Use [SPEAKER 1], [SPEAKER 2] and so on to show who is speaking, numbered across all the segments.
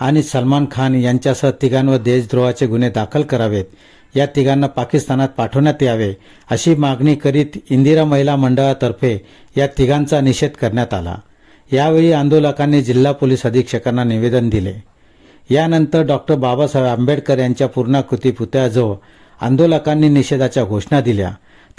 [SPEAKER 1] आणि सलमान खान यांच्यासह तिघांवर देशद्रोहाचे गुन्हे दाखल करावेत. या तिघांना पाकिस्तानात पाठवण्यात यावे अशी मागणी करीत इंदिरा महिला मंडळातर्फे या तिघांचा निषेध करण्यात आला. यावेळी आंदोलकांनी जिल्हा पोलीस अधीक्षकांना निवेदन दिले. यानंतर डॉक्टर बाबासाहेब आंबेडकर यांच्या पूर्णाकृती पुतळ्याजवळ आंदोलकांनी निषेधाच्या घोषणा दिल्या.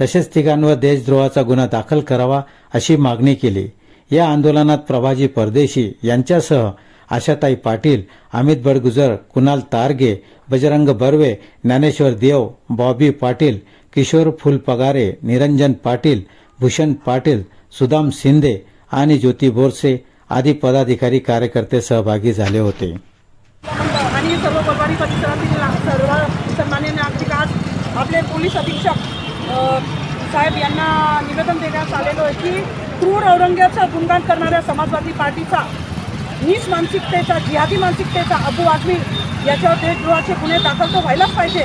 [SPEAKER 1] तसेच तिघांवर देशद्रोहाचा गुन्हा दाखल करावा अशी मागणी केली. या आंदोलनात प्रभाजी परदेशी यांच्यासह आशाताई पाटील अमित बडगुजर कुणाल तारगे बजरंग बर्वे ज्ञानेश्वर देव बॉबी पाटील किशोर फुलपगारे निरंजन पाटील भूषण पाटील सुदाम शिंदे आणि ज्योती बोरसे आदी पदाधिकारी कार्यकर्ते सहभागी झाले होते.
[SPEAKER 2] आणि सर्व गोपारी परिसरातील सर्व सन्मान्य नागरिक आज आपले पोलीस अधीक्षक साहेब यांना निवेदन देण्यात आलेलो आहे की क्रूर औरंग्याचा गुणगान करणाऱ्या समाजवादी पार्टीचा नीच मानसिकतेचा जिहादी मानसिकतेचा अबू आझमी याच्यावर देशद्रोहाचे गुन्हे दाखल तर व्हायलाच पाहिजे.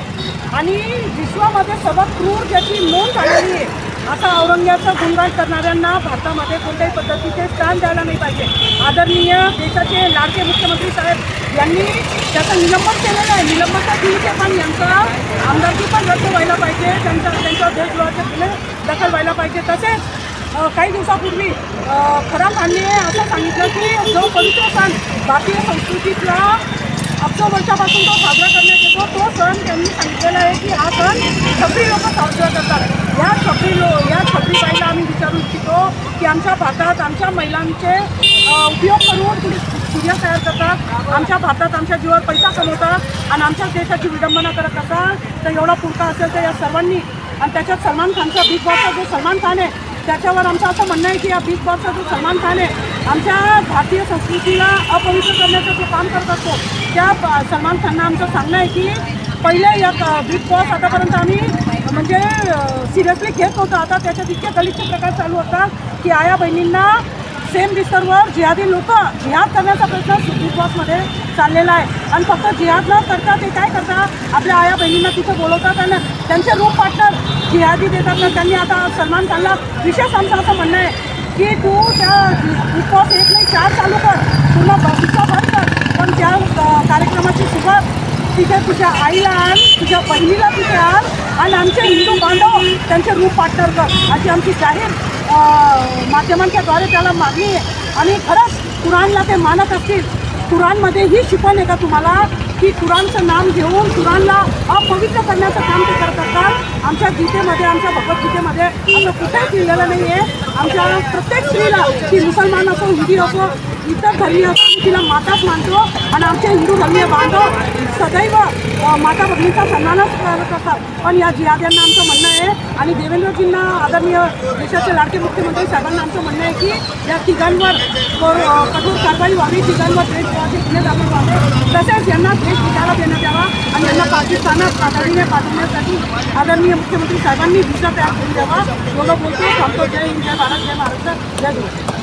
[SPEAKER 2] आणि विश्वामध्ये सर्वात क्रूर ज्याची नोंद झालेली आहे आता औरंग्याचा गुणगान करणाऱ्यांना भारतामध्ये कोणत्याही पद्धतीचे स्थान द्यायला नाही पाहिजे. आदरणीय देशाचे लाडके मुख्यमंत्री साहेब यांनी त्याचं निलंबन केलेलं आहे. निलंबनचा दिवस पण यांचा आमदारकी पण रद्द व्हायला पाहिजे. त्यांचा त्यांच्यावर देशद्रोहाचे गुन्हे दाखल व्हायला पाहिजे. तसेच काही दिवसापूर्वी अ, खराब असं सांगितलं की जो पवित्र सण भारतीय संस्कृतीतला अब्सो वर्षापासून तो साजरा करण्यात येतो तो सण त्यांनी सांगितलेला आहे की हा सण छपरी लोक साजरा करतात. या छपरी लो या छपरी बाईला आम्ही विचारू इच्छितो की आमच्या भारतात आमच्या महिलांचे उपयोग करून तुम्ही सूर्य तयार करतात. आमच्या भारतात आमच्या जीवावर पैसा कमवतात आणि आमच्याच देशाची विडंबना करत असाल तर एवढा पुरता असेल तर या सर्वांनी आणि त्याच्यात सलमान खानचा बिग बॉसचा जो सलमान खान आहे त्याच्यावर आमचं असं म्हणणं आहे की या बिग बॉसचा जो सलमान खान आहे आमच्या भारतीय संस्कृतीला अपवित्र करण्याचं जो काम करत असतो त्या सलमान खानना आमचं सांगणं आहे की पहिले या बिग बॉस आतापर्यंत आम्ही म्हणजे सिरियसली घेत होतो आता त्याच्यात इतके गलिच्छ प्रकार चालू होतात की आया बहिणींना सेम बिस्तरवर जिहादी लोक जिहाद करण्याचा प्रयत्न बिग बॉसमध्ये चाललेला आहे. आणि फक्त जिहाद न करता ते काय करतात आपल्या आया बहिणींना तिथं बोलवतात आणि त्यांचे रूप पार्टनर जिहादी देतात ना त्यांनी आता सलमान खानला विशेष आमचं असं म्हणणं आहे की तू त्या बिग बॉस एक नाही चार चालू कर. पूर्ण भविष्य भर कर. पण त्या कार्यक्रमाची सुरुवात तिच्या तुझ्या आईला आण तुझ्या बहिणीला तिथे आण आणि आमचे हिंदू बांधव त्यांचे रूप पार्टनर कर. अशी आमची जाहीर माध्यमांच्याद्वारे त्याला मागणी आहे. आणि खरंच कुराणला ते मानत असतील. कुराणमध्ये ही शिकवण आहे का तुम्हाला? की कुराणचं नाम घेऊन कुराणला अपवित्र करण्याचं काम ते करत असतात. आमच्या गीतेमध्ये आमच्या भगवद्गीतेमध्ये असं कुठेच लिहिलेलं नाही आहे आमच्या प्रत्येक स्त्रीला ती मुसलमान असो हिंदी असो इतर धर्मीय असो तिला माताच मानतो आणि आमचे हिंदू धर्मीय बांधव सदैव माता भगिनीचा सन्मानच करतात पण या जिहाद्यांना आमचं म्हणणं आहे आणि देवेंद्रजींना आदरणीय देशाचे लाडके मुख्यमंत्री साहेबांना आमचं म्हणणं आहे की या तिघांवर कठोर कारवाई व्हावी तिघांवर देशद्रोहाचे गुन्हे दाखल व्हावे. तसेच यांना देश विचारात देण्यात यावा आणि यांना पाकिस्तानात तातडीने पाठवण्यासाठी आदरणीय मुख्यमंत्री साहेबांनी व्हिसा तयार करून द्यावा. बोलतो सांगतो जय हिंद जय भारत जय महाराष्ट्र जय गुरु